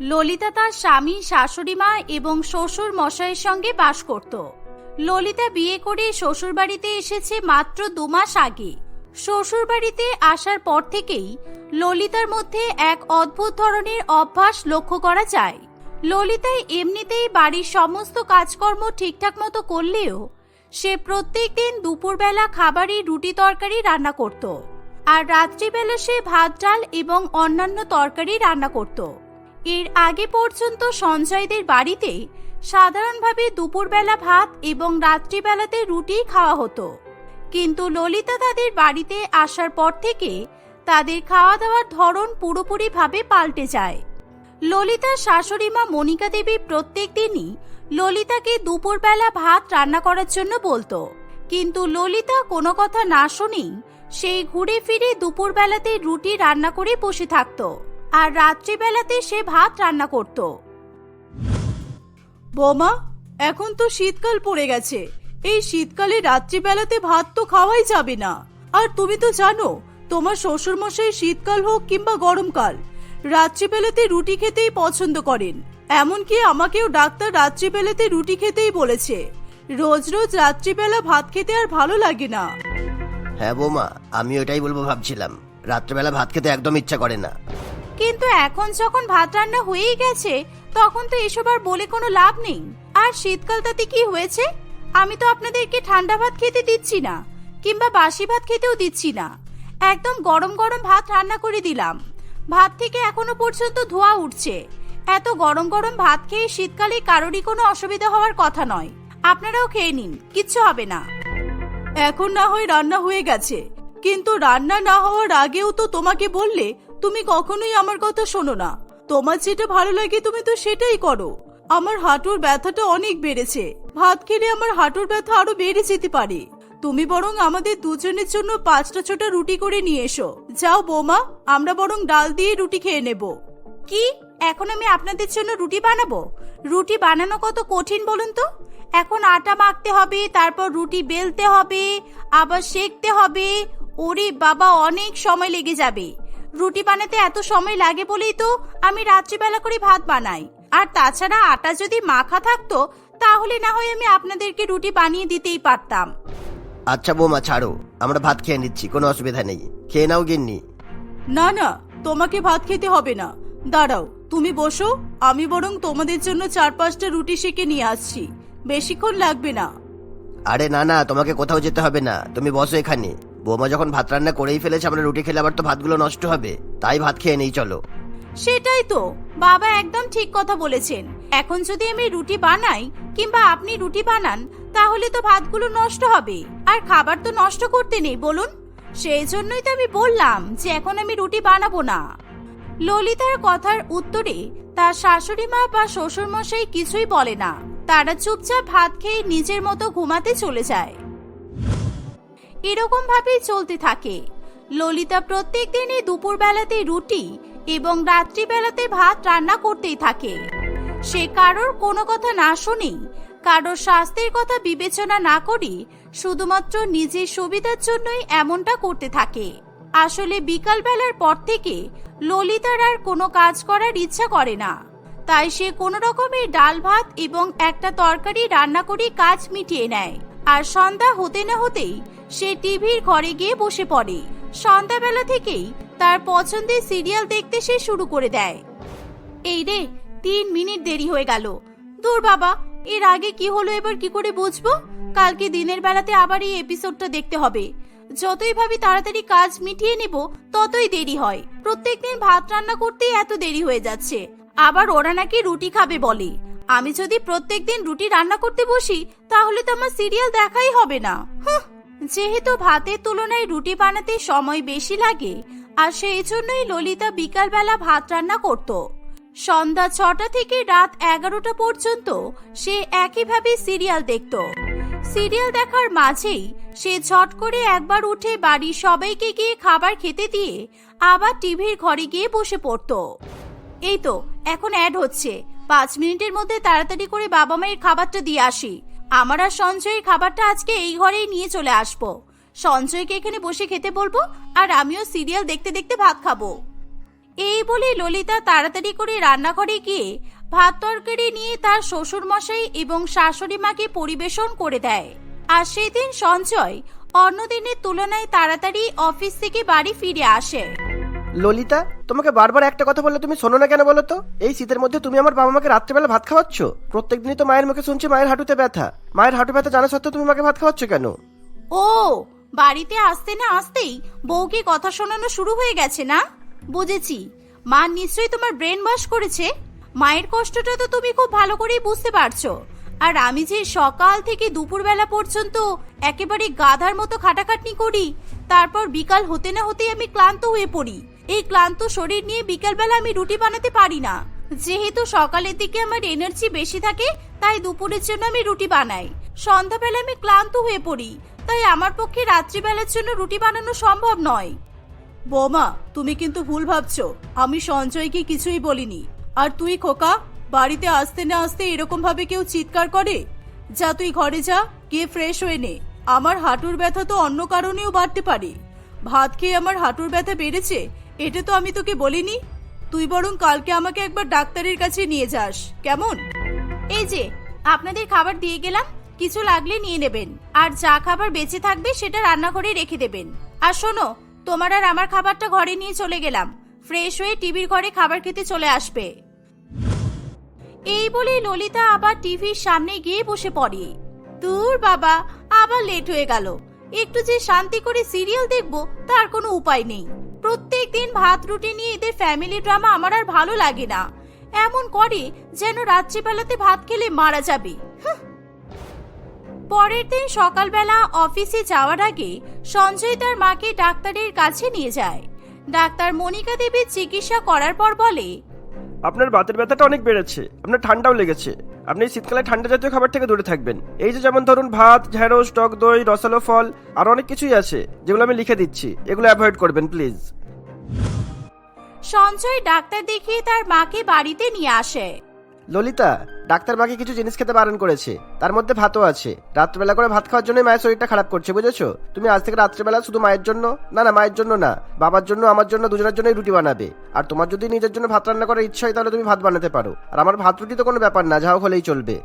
ললিতা তার স্বামী, শাশুড়ি মা এবং শ্বশুর মশাইয়ের সঙ্গে বাস করত। ললিতা বিয়ে করে শ্বশুর বাড়িতে এসেছে মাত্র দু মাস আগে। শ্বশুর বাড়িতে আসার পর থেকেই ললিতার মধ্যে এক অদ্ভুত ধরনের অভ্যাস লক্ষ্য করা যায়। ললিতাই এমনিতেই বাড়ির সমস্ত কাজকর্ম ঠিকঠাক মতো করলেও সে প্রত্যেক দিন দুপুরবেলা খাবারে রুটি তরকারি রান্না করত। আর রাত্রিবেলা সে ভাত, ডাল এবং অন্যান্য তরকারি রান্না করত। এর আগে পর্যন্ত সঞ্জয়দের বাড়িতে সাধারণভাবে দুপুরবেলা ভাত এবং রাত্রিবেলাতে রুটি খাওয়া হতো। কিন্তু ললিতা তাদের বাড়িতে আসার পর থেকে তাদের খাওয়া দাওয়ার ধরন পুরোপুরিভাবে পাল্টে যায়। ললিতার শাশুড়ি মা মনিকা দেবী প্রত্যেক দিনই ললিতাকে দুপুরবেলা ভাত রান্না করার জন্য বলতো। কিন্তু ললিতা কোনো কথা না শুনেই সেই ঘুরে ফিরে দুপুরবেলাতে রুটি রান্না করে বসে থাকতো। আর রাত্রিবেলাতে সে ভাত রান্না করত। বোমা, এখন তো শীতকাল পড়ে গেছে। এই শীতকালে রাত্রিবেলাতে ভাত তো খাওয়াই যাবে না। আর তুমি তো জানো, তোমার শ্বশুর মশাই শীতকাল হোক কিংবা গরমকাল, রাত্রিবেলাতে রুটি খেতেই পছন্দ করেন। এমনকি আমাকেও ডাক্তার রাত্রিবেলাতে রুটি খেতেই বলেছে। রোজ রোজ রাত্রিবেলা ভাত খেতে আর ভালো লাগে না। হ্যাঁ বৌমা, আমি ওটাই বলব ভাবছিলাম। রাত্রেবেলা ভাত খেতে একদম ইচ্ছা করে না। কিন্তু এখন যখন ভাত রান্না হয়েই গেছে, তখন তো এসব আর বলে কোনো লাভ নেই। আর শীতকাল তাতে কি হয়েছে? আমি তো আপনাদেরকে ঠান্ডা ভাত খেতে দিচ্ছি না, কিংবা বাসি ভাত খেতেও দিচ্ছি না। একদম গরম গরম ভাত রান্না করে দিলাম। ভাত থেকে এখনও পর্যন্ত ধোয়া উঠছে। এত গরম গরম ভাত খেয়ে শীতকালে কারোরই কোনো অসুবিধা হওয়ার কথা নয়। আপনারাও খেয়ে নিন, কিচ্ছু হবে না। এখন না হয় রান্না হয়ে গেছে। কিন্তু রান্না না হওয়ার আগেও তো তোমাকে বললে তুমি কখনোই আমার কথা শোনো না। তোমার যেটা ভালো লাগে তুমি তো সেটাই করো। আমার হাঁটুর ব্যথাটা অনেক বেড়েছে। ভাত খেলে আমার হাঁটুর ব্যথা আরও বেড়ে যেতে পারে। তুমি বরং আমাদের দুজনের জন্য পাঁচটা ছোটা রুটি করে নিয়ে এসো। যাও বৌমা, আমরা বরং ডাল দিয়ে রুটি খেয়ে নেব। কি? এখন আমি আপনাদের জন্য রুটি বানাবো? রুটি বানানো কত কঠিন বলুন তো? এখন আটা মাখতে হবে, তারপর রুটি বেলতে হবে, আবার সেকতে হবে। ওরে বাবা, অনেক সময় লেগে যাবে। রুটি বানাতে এত সময় লাগে বলেই তো আমি রাত্রিবেলা করে ভাত বানাই। আর তাছাড়া আটা যদি মাখা থাকতো তাহলে না হয় আমি আপনাদেরকে রুটি বানিয়ে দিতেই পারতাম। আচ্ছা বৌমা ছাড়ো। আমরা ভাত খেয়ে নিচ্ছি কোনো অসুবিধা নেই। খেয়ে নাও গিন্নি। না না তোমাকে ভাত খেতে হবে না। দাঁড়াও তুমি বসো আমি বরং তোমাদের জন্য চার পাঁচটা রুটি সেকে নিয়ে আসছি। বেশিক্ষণ লাগবে না। আরে না না তোমাকে কোথাও যেতে হবে না। তুমি বসো এখানে। বৌমা যখন ভাত রান্না করেই ফেলেছে, আমরা রুটি খেলে আবার তো ভাতগুলো নষ্ট হবে। তাই ভাত খেয়ে নেই, চলো। সেটাই তো। বাবা একদম ঠিক কথা বলেছেন। এখন যদি আমি রুটি বানাই কিংবা আপনি রুটি বানান, তাহলে তো ভাতগুলো নষ্ট হবে। আর খাবার তো নষ্ট করতে নেই, বলুন? সেই জন্যই তো আমি বললাম যে এখন আমি রুটি বানাবো না। ললিতার কথার উত্তরে তার শাশুড়ি মা বা শ্বশুর মশাই কিছুই বলে না। তারা চুপচাপ ভাত খেয়ে নিজের মতো ঘুমাতে চলে যায়। এরকম ভাবেই চলতে থাকে। ললিতা প্রত্যেক দিনই দুপুরবেলাতে রুটি এবং রাত্রিবেলাতে ভাত রান্না করতেই থাকে। সে কারোর কোনো কথা না শুনেই, কারোর স্বাস্থ্যের কথা বিবেচনা না করে শুধুমাত্র নিজের সুবিধার জন্যই এমনটা করতে থাকে। আসলে বিকালবেলার পর থেকে ললিতার আর কোনো কাজ করার ইচ্ছা করে না। তাই সে কোনো রকমের ডাল ভাত এবং একটা তরকারি রান্না করে কাজ মিটিয়ে নেয়। আর সন্ধ্যা হতে না হতেই সে টিভির ঘরে গিয়ে বসে পড়ে। সন্ধ্যাবেলা থেকেই তার পছন্দের সিরিয়াল দেখতে সে শুরু করে দেয়। এই রে তিন মিনিট দেরি হয়ে গেল। দূর বাবা এর আগে কি হলো এবার কি করে বুঝব? কালকে দিনের বেলাতে আবার এই এপিসোডটা দেখতে হবে। যতই ভাবি তাড়াতাড়ি কাজ মিটিয়ে নেব ততই দেরি হয়। প্রত্যেকদিন ভাত রান্না করতেই এত দেরি হয়ে যাচ্ছে। আবার ওরা নাকি রুটি খাবে বলে। আমি যদি প্রত্যেকদিন রুটি রান্না করতে বসি তাহলে তো আমার সিরিয়াল দেখাই হবে না। হুঁ, যেহেতু ভাতের তুলনায় রুটি বানাতে সময় বেশি লাগে, আর সেই জন্যই ললিতা বিকালবেলা ভাত রান্না করত। সন্ধ্যা ছটা থেকে রাত এগারোটা পর্যন্ত সে একইভাবে সিরিয়াল দেখত। সিরিয়াল দেখার মাঝেই সে ঝট করে একবার উঠে বাড়ির সবাইকে গিয়ে খাবার খেতে দিয়ে আবার টিভির ঘরে গিয়ে বসে পড়তো। এই তো, এখন অ্যাড হচ্ছে। পাঁচ মিনিটের মধ্যে তাড়াতাড়ি করে বাবা মায়ের খাবারটা দিয়ে আসি। আমার আর সঞ্জয়ের খাবারটা আজকে এই ঘরেই নিয়ে চলে আসব। সঞ্জয়কে এখানে বসে খেতে বলব, আর আমিও সিরিয়াল দেখতে দেখতে ভাত খাব। এই বলে ললিতা তাড়াতাড়ি করে রান্নাঘরে গিয়ে ভাত তরকারি নিয়ে তার শ্বশুর মশাই এবং শাশুড়ি মাকে পরিবেশন করে দেয়। আর সেদিন সঞ্জয় অন্যদিনের তুলনায় তাড়াতাড়ি অফিস থেকে বাড়ি ফিরে আসে। ললিতা, তোমাকে বারবার একটা কথা বললে তুমি শোনো না কেন বলো তো? এই শীতের মধ্যে তুমি আমার বাবা মাকে রাত্রেবেলা ভাত খাওয়াচ্ছ? প্রত্যেকদিনই তো মায়ের মুখে শুনছি মায়ের হাঁটুতে ব্যথা। মায়ের হাঁটু ব্যথা জানা সত্ত্বেও তুমি মাকে ভাত খাওয়াচ্ছ কেন? ও, বাড়িতে আসতে না আসতেই বউকে কথা শোনানো শুরু হয়ে গেছে না? বুঝেছি। মা নিশ্চয়ই তোমার ব্রেন ওয়াশ করেছে। মায়ের কষ্টটা তো তুমি খুব ভালো করেই বুঝতে পারছ। আর আমি যে সকাল থেকে দুপুরবেলা পর্যন্ত একেবারে গাধার মতো খাটাখাটনি করি, তারপর বিকাল হতে না হতেই আমি ক্লান্ত হয়ে পড়ি। এই ক্লান্ত শরীর নিয়ে বিকালবেলা আমি রুটি বানাতে পারি না। যেহেতু সকালের দিকে আমার এনার্জি বেশি থাকে, তাই দুপুরের জন্য আমি রুটি বানাই। সন্ধ্যাবেলা আমি ক্লান্ত হয়ে পড়ি, তাই আমার পক্ষে রাত্রিবেলার জন্য রুটি বানানো সম্ভব নয়। বৌমা, তুমি কিন্তু ভুল ভাবছ, আমি সঞ্জয়কে কিছুই বলিনি। আর তুই খোকা, বাড়িতে আসতে না আসতে এরকম ভাবে কেউ চিৎকার করে? যা তুই ঘরে যা, গিয়ে ফ্রেশ হয়ে নে। আমার হাঁটুর ব্যথা তো অন্য কারণেও বাড়তে পারে। ভাত খেয়ে আমার হাঁটুর ব্যথা বেড়েছে এটা তো আমি তোকে বলিনি। তুই বরং কালকে আমাকে একবার ডাক্তারের কাছে নিয়ে যাস। কেমন? এই যে, আপনাদের খাবার দিয়ে গেলাম। কিছু লাগলে নিয়ে নেবেন। আর যা খাবার বেঁচে থাকবে সেটা রান্নাঘরে রেখে দেবেন। আর শোনো, তোমার আর আমার খাবারটা ঘরে নিয়ে চলে গেলাম। ফ্রেশ হয়ে টিভির ঘরে খাবার খেতে চলে আসবে। এই বলে ললিতা আবার টিভির সামনে গিয়ে বসে পড়ে। দূর বাবা, আবার লেট হয়ে গেল। একটু যে শান্তি করে সিরিয়াল দেখব, তার কোনো উপায় নেই। প্রত্যেক দিন ভাত, রুটি নিয়ে এদের ফ্যামিলি ড্রামা আমার আর ভালো লাগে না। এমন করে যেন রাত্রিবেলাতে ভাত খেলে মারা যাবে। পরের দিন সকালবেলা অফিসে যাওয়ার আগে সঞ্জয় তার মাকে ডাক্তারের কাছে নিয়ে যায়। ডাক্তার মনিকা দেবীর চিকিৎসা করার পর বলে, আপনার বাতের ব্যথাটা অনেক বেড়েছে, আপনার ঠান্ডাও লেগেছে। আপনি শীতকালে ঠান্ডা জাতীয় খাবার থেকে দূরে থাকবেন। এই যে যেমন ধরুন ভাত, ঢেঁড়স, টক দই, রসালো ফল, আর অনেক কিছুই আছে, যেগুলো আমি লিখে দিচ্ছি। এগুলো অ্যাভয়েড করবেন প্লিজ সঞ্জয় ডাক্তার দেখিয়ে তার মাকে বাড়িতে নিয়ে আসে। ললিতা ডাক্তার মাকে কিছু জিনিস খেতে বারণ করেছে। তার মধ্যে ভাতও আছে। রাত্রেবেলা করে ভাত খাওয়ার জন্য মায়ের শরীরটা খারাপ করছে বুঝেছ? তুমি আজ থেকে রাত্রেবেলা শুধু মায়ের জন্য? না না মায়ের জন্য না। বাবার জন্য আমার জন্য দুজনের জন্যই রুটি বানাবে। আর তোমার যদি নিজের জন্য ভাত রান্না করার ইচ্ছা হয় তাহলে তুমি ভাত বানাতে পারো। আর আমার ভাত রুটি তো কোনো ব্যাপার না যাও হলেই চলবে।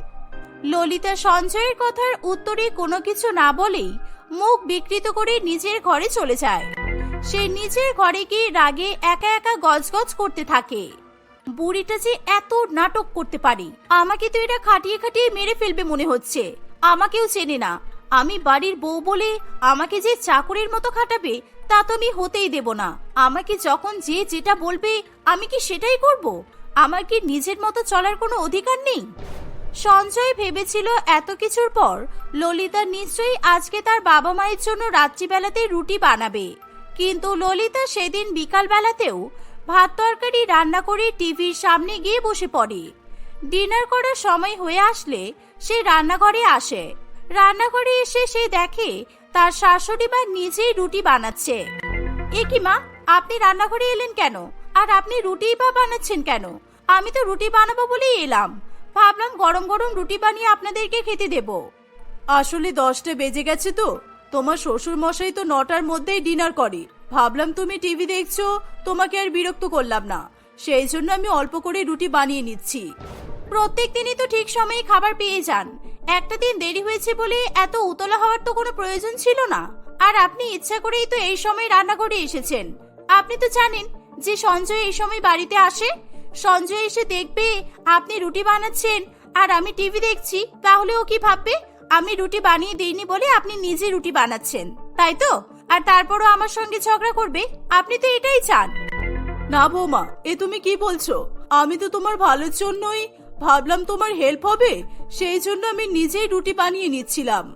ললিতা সঞ্জয়ের কথার উত্তরে কোনো কিছু না বলেই মুখ বিকৃত করে নিজের ঘরে চলে যায়। সে নিজের ঘরে গিয়ে রাগে একা একা গজগজ করতে থাকে। বুড়িটা যে এত নাটক করতে পারি, আমাকে তো এটা খাটিয়ে খাটিয়ে মেরে ফেলবে মনে হচ্ছে। আমাকেও চেনে না। আমি বাড়ির বউ বলে আমাকে যে চাকরির মতো খাটাবে, তা তো আমি হতেই দেব না। আমাকে যখন যে যেটা বলবে, আমি কি সেটাই করব? আমার কি নিজের মতো চলার কোনো অধিকার নেই? সঞ্জয় ভেবেছিল এত কিছুর পর ললিতা নিশ্চয়ই আজকে তার বাবা মায়ের জন্য রাত্রিবেলাতে রুটি বানাবে। কিন্তু ললিতা সেদিন বিকালবেলাতেও ভাত তরকারি রান্না করে টিভির সামনে গিয়ে বসে পড়ে। ডিনার করার সময় হয়ে আসলে সে রান্নাঘরে আসে। রান্নাঘরে এসে সে দেখে তার শাশুড়ি মা নিজেই রুটি বানাচ্ছে। এ কি মা, আপনি রান্নাঘরে এলেন কেন? আর আপনি রুটিই বা বানাচ্ছেন কেন? আমি তো রুটি বানাবো বলেই এলাম। ভাবলাম গরম গরম রুটি বানিয়ে আপনাদেরকে খেতে দেব। আসলে দশটা বেজে গেছে তো। তোমার শ্বশুর মশাই তো নটার মধ্যেই ডিনার করে। ভাবলাম তুমি টিভি দেখছ, তোমাকে আর বিরক্ত করলাম না। সেই জন্য আমি অল্প করে রুটি বানিয়ে নিচ্ছি। প্রত্যেক দিনই তো ঠিক সময়ে খাবার পেয়ে যান। একটা দিন দেরি হয়েছে বলে এত উতলা হওয়ার তো কোনো প্রয়োজন ছিল না। আর আপনি ইচ্ছা করেই তো এই সময় রান্না রান্নাঘরে এসেছেন। আপনি তো জানেন যে সঞ্জয় এই সময় বাড়িতে আসে সঞ্জয় এসে দেখবে আপনি রুটি বানাচ্ছেন আর আমি টিভি দেখছি তাহলে ও কি ভাববে? আমি রুটি বানিয়ে দিইনি বলে আপনি নিজে রুটি বানাচ্ছেন তাই তো? আর তারপরও আমার সঙ্গে ঝগড়া করবে আপনি তো এটাই চান। না বৌমা এ তুমি কি বলছো? আমি তো তোমার ভালোর জন্যই ভাবলাম তোমার হেল্প হবে সেই জন্য আমি নিজেই রুটি বানিয়ে নিচ্ছিলাম।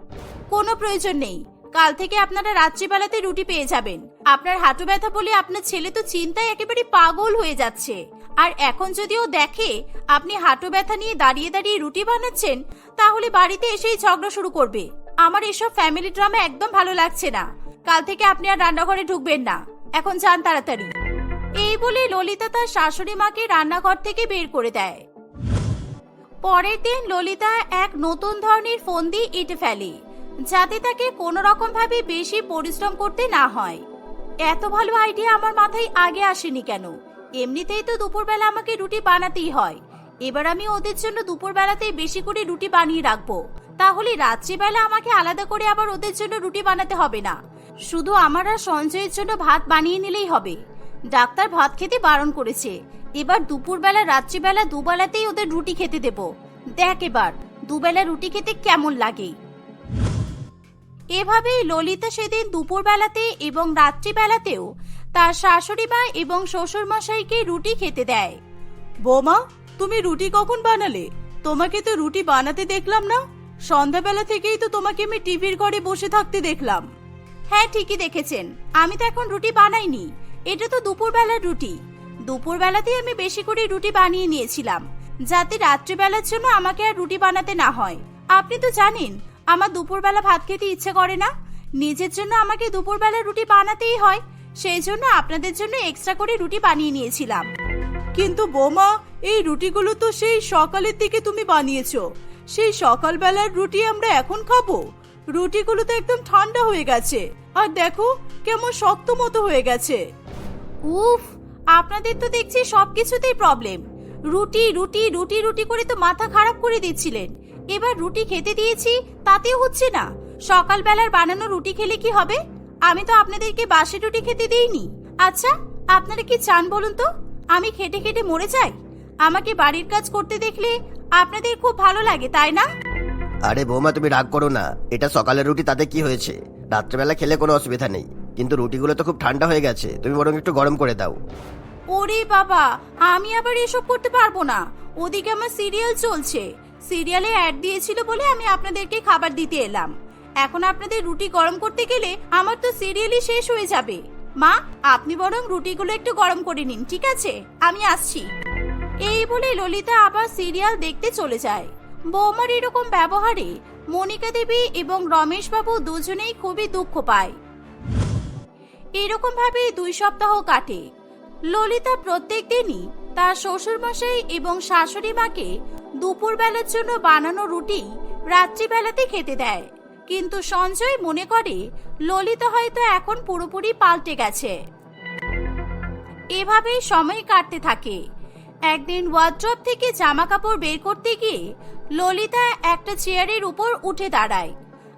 কোনো প্রয়োজন নেই। কাল থেকে আপনারা রাত্রিবেলাতে রুটি পেয়ে যাবেন। আপনার হাঁটু ব্যথা বলে আপনার ছেলে তো চিন্তায় একেবারে পাগল হয়ে যাচ্ছে। আর এখন যদিও দেখে আপনি হাঁটু ব্যথা নিয়ে দাঁড়িয়ে দাঁড়িয়ে রুটি বানাচ্ছেন, তাহলে বাড়িতে এসেই ঝগড়া শুরু করবে। আমার এসব ফ্যামিলি ড্রামা একদম ভালো লাগছে না। কাল থেকে আপনি আর রান্নাঘরে ঢুকবেন না। এখন যান তাড়াতাড়ি। এই বলে ললিতা তার শাশুড়ি মাকে রান্নাঘর থেকে বের করে দেয়। পরের দিন ললিতা এক নতুন ধরনের ফোন দিয়ে এঁটে ফেলে, যাতে তাকে কোনো রকম ভাবে বেশি পরিশ্রম করতে না হয়। এত ভালো আইডিয়া আমার মাথায় আগে আসেনি কেন? এমনিতেই তো দুপুরবেলা আমাকে রুটি বানাতেই হয়। এবার আমি ওদের জন্য দুপুরবেলাতেই বেশি করে রুটি বানিয়ে রাখব। তাহলে রাত্রিবেলা আমাকে আলাদা করে আবার ওদের জন্য রুটি বানাতে হবে না। শুধু আমার আর সঞ্জয়ের জন্য ভাত বানিয়ে নিলেই হবে। ডাক্তার ভাত খেতে বারণ করেছে। এবার দুপুরবেলা, রাত্রিবেলা দুবেলাতেই ওদের রুটি খেতে দেব। দেখ এবার, দুবেলা রুটি খেতে কেমন লাগে? এভাবেই ললিতা সেদিন দুপুরবেলাতে এবং রাত্রিবেলাতেও তার শাশুড়ি মা এবং শ্বশুর মশাইকে রুটি খেতে দেয়। বৌমা তুমি রুটি কখন বানালে? তোমাকে তো রুটি বানাতে দেখলাম না। সন্ধ্যাবেলা থেকেই তো তোমাকে আমি টিভির ঘরে বসে থাকতে দেখলাম। হ্যাঁ ঠিকই দেখেছেন। আমি তো এখন রুটি বানাইনি। এটা তো দুপুরবেলার রুটি। দুপুরবেলাতেই আমি বেশি করে রুটি বানিয়ে নিয়েছিলাম যাতে রাত্রিবেলার জন্য আমাকে আর রুটি বানাতে না হয়। আপনি তো জানেন আমার দুপুরবেলা ভাত খেতে ইচ্ছে করে না। নিজের জন্য আমাকে দুপুরবেলা রুটি বানাতেই হয়। সেই জন্য আপনাদের জন্য এক্সট্রা করে রুটি বানিয়ে নিয়েছিলাম। কিন্তু বোমা, এই রুটিগুলো তো সেই সকালের দিকে তুমি বানিয়েছো। সেই সকালবেলার রুটি আমরা এখন খাব। রুটিগুলো তো একদম ঠান্ডা হয়ে গেছে। আর দেখো, কেমন শক্ত মতো হয়ে গেছে। উফ, আপনাদের তো দেখছি সবকিছুতেই প্রবলেম রুটি রুটি রুটি রুটি করে তো মাথা খারাপ করে দিচ্ছিলেন। এবার রুটি খেতে দিয়েছি, তাতেও হচ্ছে না। সকালবেলার বানানো রুটি খেলে কি হবে? আমি তো আপনাদেরকে বাসি রুটি খেতে দিইনি। আচ্ছা আপনারা কি চান বলুন তো? আমি খেটে খেটে মরে যাই? আমাকে বাড়ির কাজ করতে দেখলে আপনাদের খুব ভালো লাগে তাই না? আরে বৌমা তুমি রাগ করো না। এটা সকালের রুটি তাতে কি হয়েছে? রাত্রেবেলা খেলে কোনো অসুবিধা নেই। কিন্তু রুটিগুলো তো খুব ঠান্ডা হয়ে গেছে। তুমি বরং একটু গরম করে দাও। ওরে বাবা আমি আবার এসব করতে পারব না। ওদিকে আমার সিরিয়াল চলছে। সিরিয়ালে অ্যাড দিয়েছিল বলে আমি আপনাদেরকে খাবার দিতে এলাম। এখন আপনাদের রুটি গরম করতে গেলে আমার তো সিরিয়ালই শেষ হয়ে যাবে। মা, আপনি বরং রুটিগুলো একটু গরম করে নিন, ঠিক আছে? আমি আসছি। এই বলে ললিতা আবার সিরিয়াল দেখতে চলে যায়। বৌমার এরকম ব্যবহারে মনিকা দেবী এবং রমেশ বাবু দুজনেই খুবই দুঃখ পায়। এরকম ভাবে দুই সপ্তাহ কাটে। ললিতা প্রত্যেক দিনই তার শ্বশুরমশাই এবং শাশুড়ি মাকে দুপুরবেলার জন্য বানানো রুটি রাত্রিবেলাতে খেতে দেয়। কিন্তু সঞ্জয় মনে করে, ললিতা হয়তো এখন পুরোপুরি পাল্টে গেছে। এভাবেই সময় কাটতে থাকে। একদিন ওয়ার্ড্রপ থেকে জামা কাপড় বের করতে গিয়ে ললিতা একটা চেয়ারের উপর উঠে দাঁড়ায়,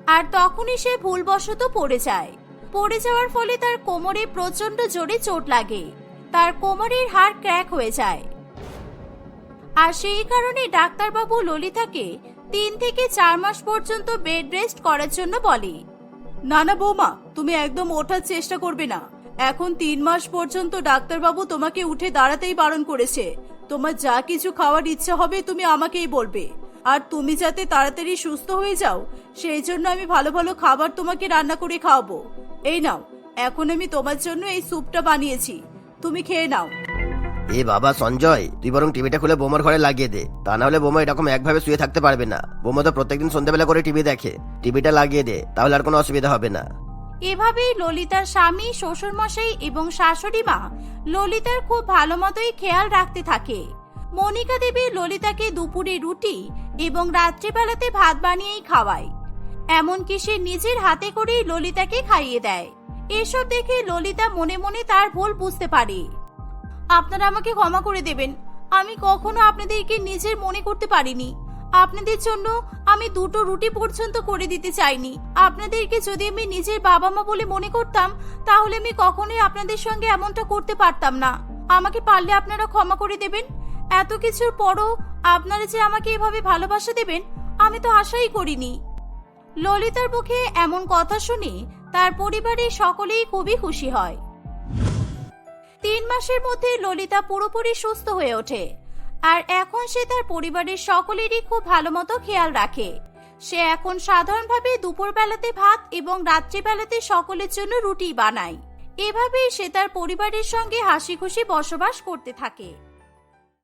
আর তখনই সে ভুলবশত পড়ে যায়। পড়ে যাওয়ার ফলে তার কোমরে প্রচণ্ড জোরে চোট লাগে, তার কোমরের হাড় ক্র্যাক হয়ে যায়। আর সেই কারণে ডাক্তারবাবু ললিতাকে তিন থেকে চার মাস পর্যন্ত বেড রেস্ট করার জন্য বলে। না না বৌমা, তুমি একদম ওঠার চেষ্টা করবে না। এখন তিন মাস পর্যন্ত ডাক্তারবাবু তোমাকে উঠে দাঁড়াতেই বারণ করেছে। তোমার যা কিছু খাওয়ার ইচ্ছা হবে তুমি আমাকেই বলবে। আর তুমি যাতে তাড়াতাড়ি সুস্থ হয়ে যাও, সেই জন্য আমি ভালো ভালো খাবার তোমাকে রান্না করে খাওয়াবো। এই নাও, এখন আমি তোমার জন্য এই স্যুপটা বানিয়েছি। তুমি খেয়ে নাও। এ বাবা, সঞ্জয়, তুই বরং টিভিটা খুলে বোমার ঘরে লাগিয়ে দে। তা না হলে বোমা এরকম একভাবে শুয়ে থাকতে পারবে না। বোমা তো প্রত্যেকদিন সন্ধ্যাবেলা করে টিভি দেখে। টিভিটা লাগিয়ে দে, তাহলে আর কোনো অসুবিধা হবে না। এভাবেই ললিতার স্বামী, শ্বশুরমশাই এবং শাশুড়ি মা ললিতার খুব ভালো মতোই খেয়াল রাখতে থাকে। মনিকা দেবী ললিতাকে দুপুরে রুটি এবং রাত্রিবেলাতে ভাত বানিয়েই খাওয়ায়। এমনকি সে নিজের হাতে করেই ললিতাকে খাইয়ে দেয়। এসব দেখে ললিতা মনে মনে তার ভুল বুঝতে পারে। আপনারা আমাকে ক্ষমা করে দেবেন। আমি কখনো আপনাদেরকে নিজের মনে করতে পারিনি। আপনাদের জন্য আমি দুটো রুটি পর্যন্ত করে দিতে চাইনি। আপনাদেরকে যদি আমি নিজের বাবা মা বলে মনে করতাম, তাহলে আমি কখনোই আপনাদের সঙ্গে এমনটা করতে পারতাম না। আমাকে পারলে আপনারা ক্ষমা করে দেবেন। এত কিছুর পরও আপনারা যে আমাকে এভাবে ভালোবাসা দেবেন, আমি তো আশাই করিনি। ললিতার মুখে এমন কথা শুনে তার পরিবারের সকলেই খুবই খুশি হয়। তিন মাসের মধ্যে ললিতা পুরোপুরি সুস্থ হয়ে ওঠে। আর এখন সে তার পরিবারের সকলেরই খুব ভালো মতো খেয়াল রাখে। সে এখন সাধারণভাবে দুপুরবেলাতে ভাত এবং রাত্রিবেলাতে সকলের জন্য রুটি বানায়। এভাবেই সে তার পরিবারের সঙ্গে হাসি খুশি বসবাস করতে থাকে।